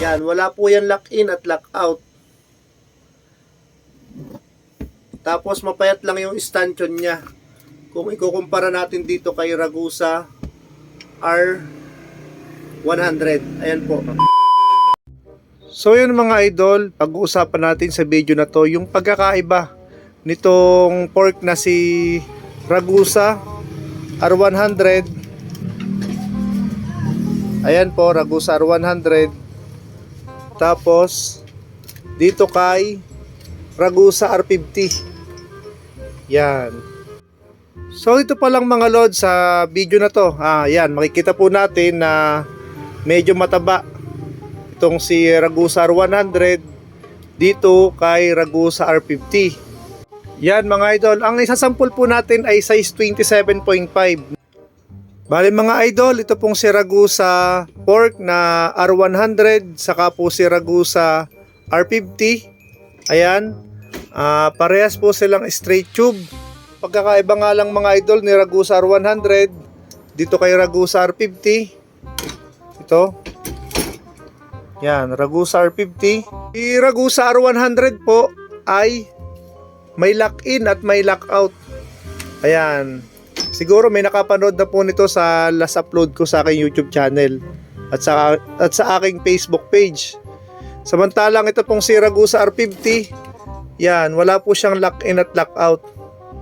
Yan, wala po yan lock in at lock out. Tapos mapayat lang yung stanchion niya. Kung ikukumpara natin dito kay Ragusa R100. Ayan po. So yun mga idol, pag-uusapan natin sa video na to yung pagkakaiba nitong pork na si Ragusa R100. Ayan po, Ragusa R100. Tapos dito kay Ragusa R50. Yan. So ito pa lang mga lord sa video na to. Ah, yan, makikita po natin na medyo mataba itong si Ragusa R100 dito kay Ragusa R50. Yan mga idol, ang isasampol po natin ay size 27.5. Bali mga idol, ito pong si Ragusa pork na R100 saka po si Ragusa R50. Ayan, ah, parehas po silang straight tube. Pagkakaiba nga lang mga idol ni Ragusa R100 dito kay Ragusa R50. Ito, yan, Ragusa R50. Si Ragusa R100 po ay may lock-in at may lock-out. Ayan. Siguro may nakapanood na po nito sa last upload ko sa aking YouTube channel at sa, at sa aking Facebook page. Samantalang ito pong si Ragusa R50, yan, wala po siyang lock-in at lock-out.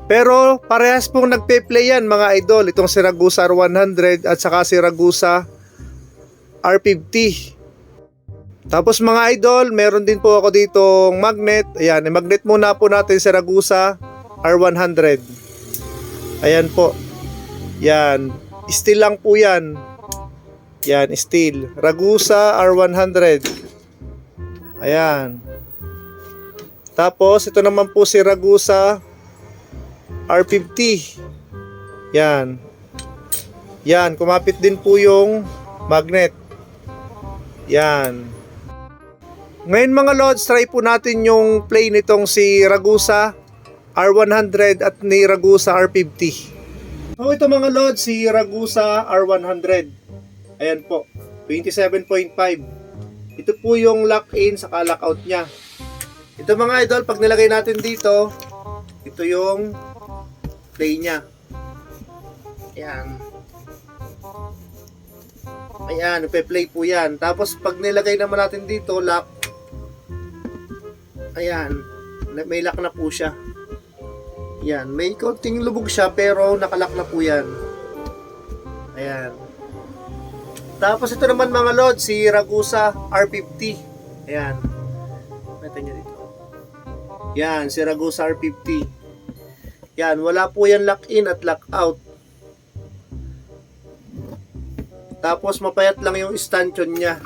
Pero parehas pong nagpe-play yan mga idol, itong si Ragusa R100 at saka si Ragusa R50. Tapos mga idol, meron din po ako ditong magnet. Ayan, i-magnet muna po natin sa Ragusa R100. Ayan po. Yan. Steel lang po yan. Yan, steel. Ragusa R100. Ayan. Tapos, ito naman po si Ragusa R50. Yan. Yan, kumapit din po yung magnet. Yan. Ngayon mga lods, try po natin yung play nitong si Ragusa R100 at ni Ragusa R50. So ito mga lods, si Ragusa R100. Ayan po, 27.5. Ito po yung lock-in sa lock-out niya. Ito mga idol, pag nilagay natin dito, ito yung play niya. Ayan. Ayan, ipe-play po yan. Tapos pag nilagay naman natin dito, lock, Ayan, may lock na po siya. Yan, may konting lubog siya pero nakalock na po yan. Ayan. Tapos ito naman mga lord, si Ragusa R50. Ayan. Nakita nyo dito. Yan, si Ragusa R50. Yan, wala po yan lock in at lock out. Tapos mapayat lang yung stanchion niya.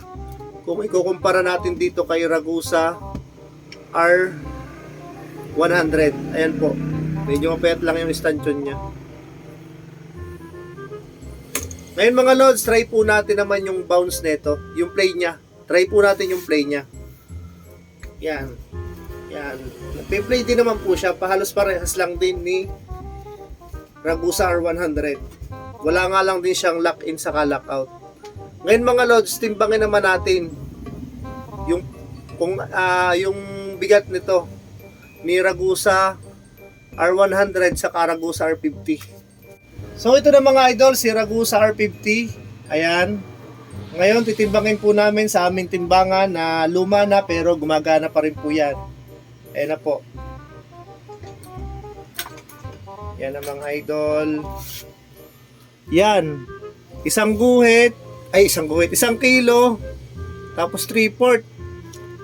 Kung ikukumpara natin dito kay Ragusa R100. Ayan po. Medyo mapayat lang yung stanchion niya. Ngayon mga lods, try po natin naman yung bounce nito. Yung play niya. Try po natin yung play niya. Yan. Yan. Nagpe-play din naman po siya. Pahalos parehas lang din ni Ragusa R100. Wala nga lang din siyang lock-in sa lock-out. Ngayon mga lods, timbangin naman natin yung kung ah, yung bigat nito ni Ragusa R100 sa Ragusa R50. So ito na mga idol, si Ragusa R50. Ayan. Ngayon titimbangin po namin sa aming timbangan na luma na pero gumagana pa rin po yan. Ayan na po. Yan ang mga idol. Yan. Isang guhit. Ay, isang guhit. Isang kilo. Tapos 3 port.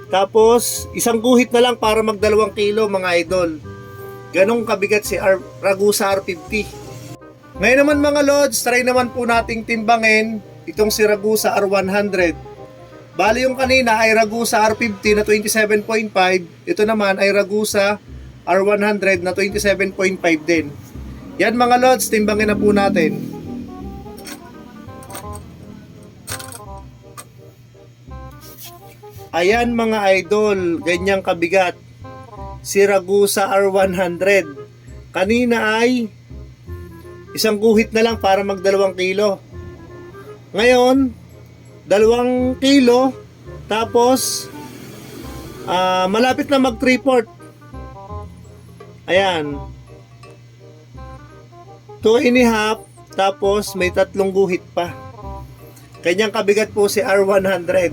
Tapos, isang guhit na lang para magdalawang kilo mga idol. Ganong kabigat si R- Ragusa R50. Ngayon naman mga lods, try naman po nating timbangin itong si Ragusa R100. Bali yung kanina ay Ragusa R50 na 27.5. Ito naman ay Ragusa R100 na 27.5 din. Yan mga lods, timbangin na po natin. Ayan mga idol, ganyang kabigat. Si Ragusa R100. Kanina ay isang guhit na lang para magdalawang kilo. Ngayon, dalawang kilo Tapos, ah, malapit na mag 3 port. Ayan. 2 and a half, tapos may tatlong guhit pa. Kanyang kabigat po si R100.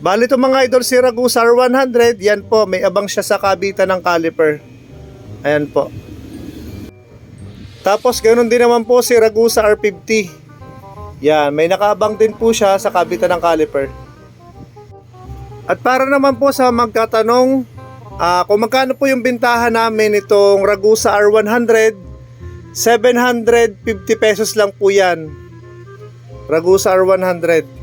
Bali ito mga idol si Ragusa R100, yan po, may abang siya sa kabitan ng caliper. Ayan po. Tapos ganoon din naman po si Ragusa R50. Yan, may nakaabang din po siya sa kabitan ng caliper. At para naman po sa magkatanong, ah, kung magkano po yung bintahan namin itong Ragusa R100, 750 pesos lang po yan. Ragusa R100.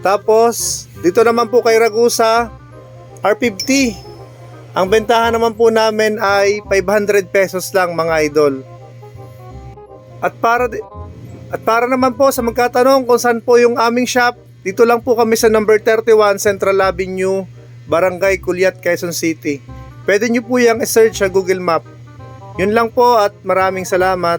Tapos, dito naman po kay Ragusa R50. Ang bentahan naman po namin ay 500 pesos lang mga idol. At para at para naman po sa magkatanong kung saan po yung aming shop, dito lang po kami sa number 31 Central Avenue, Barangay Culiat, Quezon City. Pwede nyo po yung search sa Google Map. Yun lang po at maraming salamat.